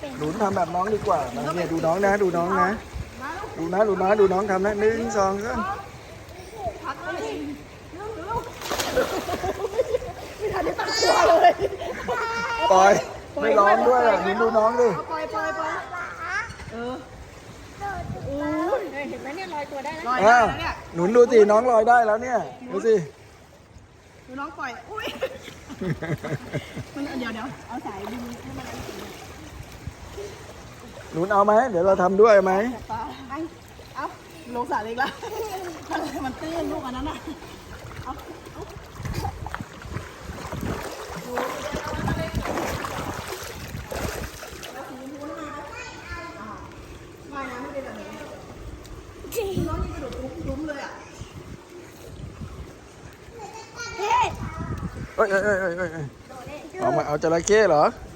เป็นหนุนทำแบบน้องดีกว่ามาเนี่ยดูน้องนะ ดูน้องนะ ดูนะดูนะดูน้องทำนะหนึ่งสองสามพักเลยไม่ทันได้ตั้งตัวเลยปล่อยไม่ร้องด้วยอะหนุนดูน้องดิเอาปล่อยปล่อยปล่อยเออโอ้ยเห็นไหมเนี่ยลอยตัวได้แล้วลอยได้อ่าแล้วเนี่ยหนุนดูสิน้องลอยได้แล้วเนี่ยดูสิดูน้องปล่อย อุ้ย มันเดี๋ยวเดี๋ยวเอาสายดึงให้มันหนุน เอาไหมเดี๋ยวเราทำด้วยไหมปลาไอ้เอาลงสระเล็กแล้วมันมันตื้นลูกอันนั้นน่ะเอาเอาว่ายน้ำไม่เป็นแบบนี้น้องนี่กระโดดลุ้มเลยอะเฮ้ยเอ้ยเอ้ยเอ้ยเอ้ยเอ้ยเอามาเอาจระเข้เหรอเ